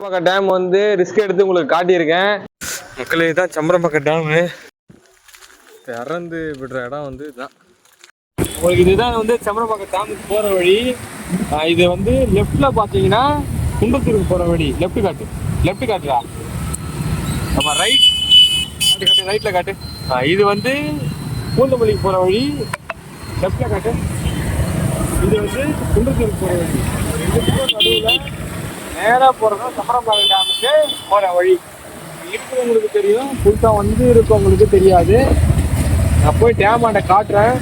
Chembarambakkam dam வந்து risk எடுத்து உங்களுக்கு காட்டியிருக்கேன். மக்களே தான் சம்பரம்பாக்கம் டேமு திறந்து விடுற இடம் வந்து இதுதான் உங்களுக்கு இதுதான் வந்து சம்பரம்பாக்கம் டேமுக்கு போகிற வழி. இது வந்து லெஃப்டில் பார்த்தீங்கன்னா குண்டத்தூருக்கு போகிற வழி. லெஃப்ட் காட்டு. லெஃப்ட் காட்டுறா நம்ம ரைட் காட்டு காட்டு ரைட்டில் காட்டு. இது வந்து பூந்தமல்லிக்கு போகிற வழி. லெஃப்டில் காட்டு. இது வந்து குண்டத்தூருக்கு போகிற வழி. ரெண்டுத்துக்கும் நடுவில் நேராக போகிறதா சம்பரம்பாளையம் டேமுக்கு போகிற வழி. இருக்கிறவங்களுக்கு தெரியும் புதுசாக வந்து இருக்கவங்களுக்கு தெரியாது. நான் போய் டேம் காட்டுறேன்.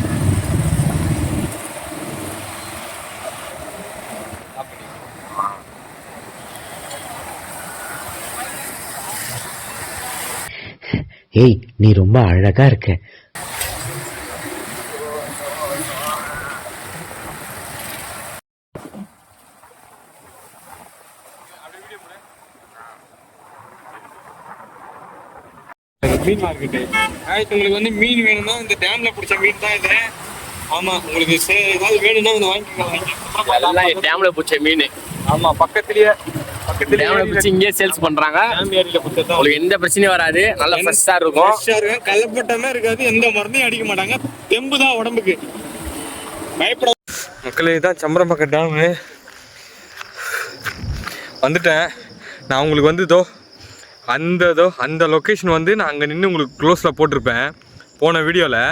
ஏய் நீ ரொம்ப அழகா இருக்க. மீன் மார்க்கெட்டு ஆயிரத்தி உங்களுக்கு வந்து மீன் வேணும்னா இந்த டேம்ல பிடிச்ச மீன் தான் இது. ஆமா உங்களுக்கு ஏதாவது வேணும்னா வந்து வாங்கிக்கலாம் டேம்ல பிடிச்ச மீன். ஆமா பக்கத்துலயே டேம்ல பிடிச்சி இங்கேயே சேல்ஸ் பண்றாங்க. உங்களுக்கு எந்த பிரச்சனையும் வராது. நல்லா ஃப்ரெஷ்ஷா இருக்கும். ஃப்ரெஷ்ஷா இருக்கும். கலப்பட்டமே இருக்காது. எந்த மருந்தையும் அடிக்க மாட்டாங்க. தெம்பு தான் உடம்புக்கு. பயப்பட மக்களே தான் சம்பரம்பாக்கம் டேமு வந்துட்டேன். நான் உங்களுக்கு வந்து இதோ அந்த இதோ அந்த லொக்கேஷன் வந்து நான் அங்கே நின்று உங்களுக்கு க்ளோஸில் போட்டிருப்பேன். போன வீடியோவில்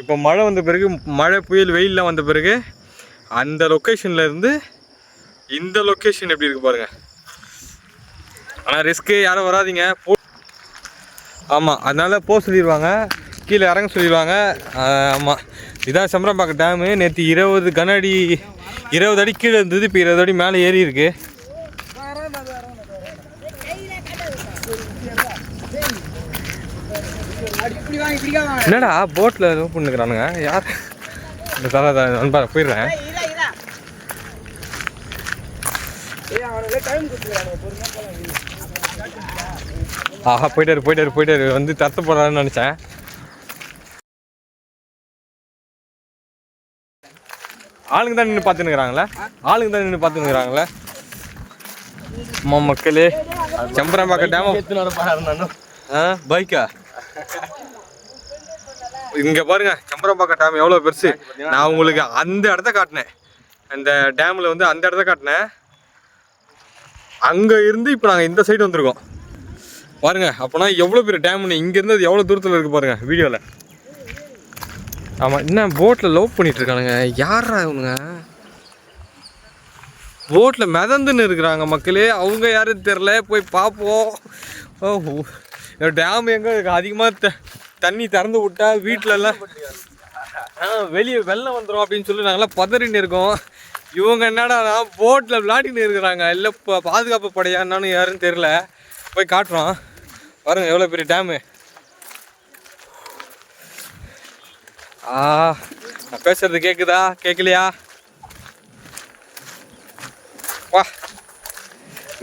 இப்போ மழை வந்த பிறகு மழை புயல் வெயில்லாம் வந்த பிறகு அந்த லொக்கேஷன்லேருந்து இந்த லொக்கேஷன் எப்படி இருக்குது பாருங்கள் ஆனால் ரிஸ்க்கு யாரும் வராதீங்க. போ ஆமாம் அதனால் போக சொல்லிடுவாங்க கீழே இறங்க சொல்லிடுவாங்க ஆமாம் இதான் செம்பரம்பாக்கம் டேமு நேற்று இருபது கனஅடி இருபது அடி கீழே இருந்தது இப்போ இருபது அடி மேலே ஏறி இருக்குது என்னடா போட்டில் லவ் பண்ணுக்கிறானுங்க யார்? இந்த தலை நண்பா போயிடுறேன். ஆஹா போயிட்டாரு போயிட்டாரு போயிட்டாரு. வந்து தத்த போடுறாருன்னு நினச்சேன். ஆளுங்க தான் நின்று பார்த்துனுக்குறாங்களே ஆளுங்க தான் நின்று பார்த்துனுக்குறாங்களே மக்களே. செம்பரம்பாக்கம் டேம் ஆ பைக்கா இங்க பாருங்க செம்பரம்பாக்கம் டேம் எவ்வளோ பெருசு. நான் உங்களுக்கு அந்த இடத்த காட்டினேன். அந்த டேம்ல வந்து அந்த இடத்த காட்டினேன். அங்க இருந்து இப்போ நாங்கள் இந்த சைடு வந்திருக்கோம். பாருங்க அப்போனா எவ்வளோ பெரிய டேம்னு இங்க இருந்து அது எவ்வளோ தூரத்தில் இருக்கு பாருங்க வீடியோவில் ஆமாம் என்ன போட்டில் லவ் பண்ணிட்டு இருக்கானுங்க. யாரா இவனுங்க? போட்டில் மிதந்துன்னு இருக்கிறாங்க மக்களே. அவங்க யாரும் தெரில போய் பார்ப்போம். ஓ டேம் எங்கே அதிகமாக த தண்ணி திறந்து விட்டா வீட்டிலலாம் ஆ வெளியே வெள்ளம் வந்துடும் அப்படின்னு சொல்லி நாங்களாம் பதறின்னு இருக்கோம். இவங்க என்னடா போட்டில் விளாடின்னு இருக்கிறாங்க. இல்லை இப்போ பாதுகாப்பு படையா என்னன்னு யாருன்னு தெரில போய் காட்டுறோம். பாருங்கள் எவ்வளோ பெரிய டேமு ஆ நான் பேசுகிறது கேட்குதா கேட்கலையா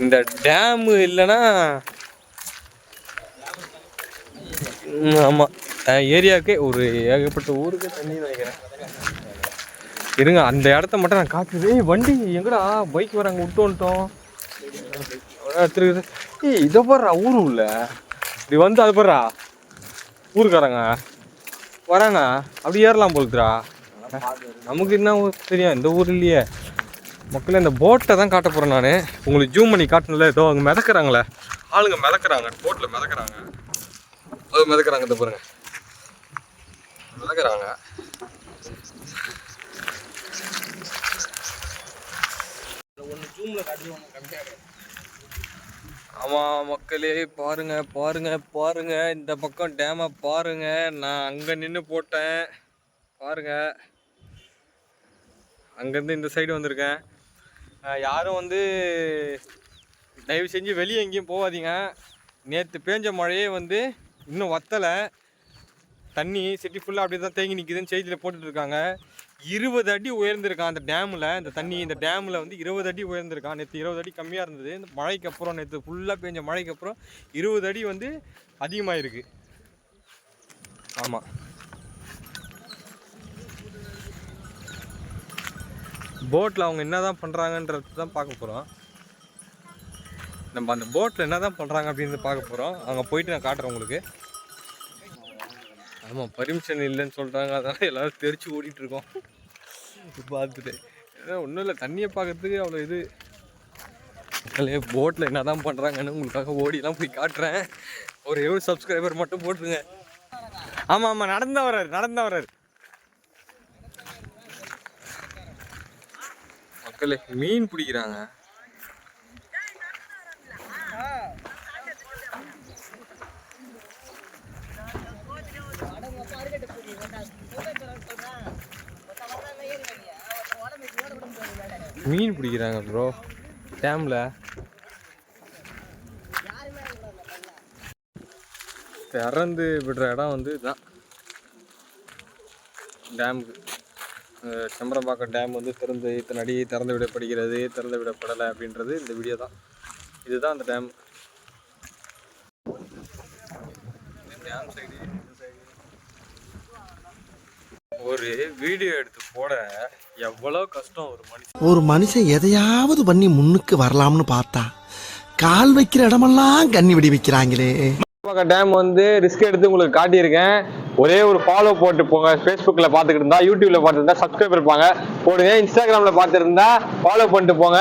இந்த டேமு இல்லைன்னா ஆமாம் ஏரியாவுக்கே ஒரு ஏகப்பட்ட ஊருக்கு தண்ணி நினைக்கிறேன் இருங்க அந்த இடத்த மட்டும் நான் காட்டுறது ஏய் வண்டி எங்கடா? பைக் வராங்க விட்டு வந்துட்டோம். எடுத்துருக்குது ஏய் இதை பாடுறா ஊரு உள்ள. இப்படி வந்து அது பாடுறா ஊருக்காரங்க. வரானா அப்படி ஏறலாம் போலுதுடா நமக்கு என்ன ஊர் தெரியும்? இந்த ஊர் இல்லையே. மக்களே இந்த போட்டை தான் காட்ட போகிறேன் நான். உங்களுக்கு ஜூம் பண்ணி காட்டணும்ல? ஏதோ அவங்க மிதக்கிறாங்களே. ஆளுங்க மிதக்கிறாங்க. போட்டில் மிதக்குறாங்க. அது மிதக்குறாங்க இந்த பாருங்க. மிதக்குறாங்க. ஆமாம் மக்களே பாருங்க பாருங்க பாருங்க. இந்த பக்கம் டேமை பாருங்க. நான் அங்கே நின்று போட்டேன். பாருங்க. அங்கேருந்து இந்த சைடு வந்திருக்கேன். யாரும் வந்து தயவு செஞ்சு வெளியே எங்கேயும் போகாதீங்க. நேற்று பேஞ்ச மழையே வந்து இன்னும் வத்தலை தண்ணி சிட்டி ஃபுல்லாக அப்படியே தான் தேங்கி நிற்கிதுன்னு செய்தியில் போட்டுட்ருக்காங்க இருபது அடி உயர்ந்திருக்கான் அந்த டேமில் இந்த தண்ணி இந்த டேமில் வந்து இருபது அடி உயர்ந்திருக்கான். நேற்று இருபது அடி கம்மியாக இருந்தது. இந்த மழைக்கு அப்புறம் நேற்று ஃபுல்லாக பேஞ்ச மழைக்கு அப்புறம் இருபது அடி வந்து அதிகமாக இருக்குது ஆமாம் போட்டில் அவங்க என்ன தான் பண்ணுறாங்கன்றது தான் பார்க்க போகிறோம் நம்ம அந்த போட்டில் என்ன தான் பண்ணுறாங்க அப்படின்னு பார்க்க போகிறோம் அங்கே போயிட்டு நான் காட்டுறேன் உங்களுக்கு. ஆமாம் பர்மிஷன் இல்லைன்னு சொல்கிறாங்க அதனால் எல்லோரும் தெரிச்சு ஓடிட்டுருக்கோம் பார்த்துட்டு. ஏன்னா ஒன்றும் இல்லை தண்ணியை பார்க்கறதுக்கு அவ்வளோ இது. மக்களே போட்டில் என்ன தான் பண்ணுறாங்கன்னு உங்களுக்காக ஓடிலாம் போய் காட்டுறேன். ஒரு எவ்வளோ சப்ஸ்கிரைபர் மட்டும் போட்டுருங்க. ஆமாம் ஆமாம் நடந்தா வர்றாரு நடந்தா வர்றாரு. மக்களே மீன் பிடிக்கிறாங்க. மீன் பிடிக்கிறாங்க ப்ரோ டேமில். திறந்து விடுற இடம் வந்து இதுதான். டேமுக்கு. செம்பரம்பாக்கம் டேம் வந்து திறந்து இத்தனை அடி திறந்து விடப்படுகிறது திறந்து விடப்படலை அப்படின்றது இந்த வீடியோ தான். இதுதான் அந்த டேம் டேம் சைடு ஒரு வீடியோ எடுத்து போட எவ்வளோ கஷ்டம் ஒரு மனுஷன். ஒரு மனுஷன் எதையாவது பண்ணி முன்னுக்கு வரலாம்னு பார்த்தா கால் வைக்கிற இடமெல்லாம் கண்ணி வெடி வைக்கிறாங்களே. டேம் வந்து ரிஸ்க் எடுத்து உங்களுக்கு காட்டியிருக்கேன். ஒரே ஒரு ஃபாலோ போட்டு போங்க. ஃபேஸ்புக்கில் பார்த்துக்கிட்டு இருந்தா யூடியூப்ல பார்த்துருந்தா சப்ஸ்கிரைப் இருப்பாங்க. போடுங்க. இன்ஸ்டாகிராமில் பார்த்துருந்தா ஃபாலோ பண்ணிட்டு போங்க.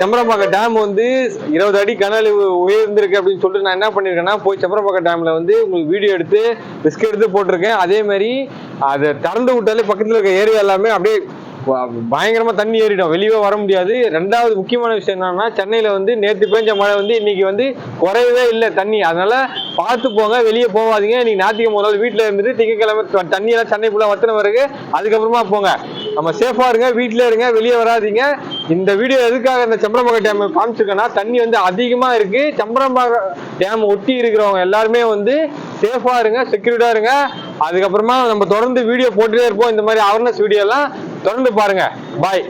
செம்பரம்பாக்கம் டேம் வந்து இருபது அடி கனல் உயர்ந்திருக்கு அப்படின்னு சொல்லிட்டு நான் என்ன பண்ணியிருக்கேன்னா போய் செம்பரம்பாக்கம் டேமில் வந்து உங்களுக்கு வீடியோ எடுத்து ரிஸ்க் எடுத்து போட்டிருக்கேன். அதே மாதிரி அதை திறந்து விட்டாலே பக்கத்தில் இருக்க ஏரியா எல்லாமே அப்படியே பயங்கரமாக பயங்கரமா தண்ணி ஏறிடும். வெளியே வர முடியாது. ரெண்டாவது முக்கியமான விஷயம் என்னன்னா சென்னையில வந்து நேற்று பெஞ்ச மழை வந்து இன்னைக்கு வந்து குறையவே இல்லை தண்ணி. அதனால பார்த்து போங்க வெளியே போகாதீங்க. இன்னைக்கு ஞாயிற்றுக்கிழமை முதல்ல நாள் வீட்டில் இருந்துட்டு திங்கக்கிழமை தண்ணியெல்லாம் தண்ணி எல்லாம் சென்னை ஃபுல்லாக வத்தின பிறகு அதுக்கப்புறமா போங்க. நம்ம சேஃபா இருங்க வீட்டில் இருங்க வெளியே வராதீங்க. இந்த வீடியோ எதுக்காக இந்த செம்பரம்பாக்கம் டேம் காமிச்சிருக்கேன்னா தண்ணி வந்து அதிகமா இருக்கு. செம்பரம்பாக்கம் டேம் ஒட்டி இருக்கிறவங்க எல்லாருமே வந்து சேஃபா இருங்க செக்யூரிட்டா இருங்க. அதுக்கப்புறமா நம்ம தொடர்ந்து வீடியோ போட்டுட்டே இருப்போம். இந்த மாதிரி அவேர்னஸ் வீடியோ எல்லாம் தொடர்ந்து பாருங்க. பாய்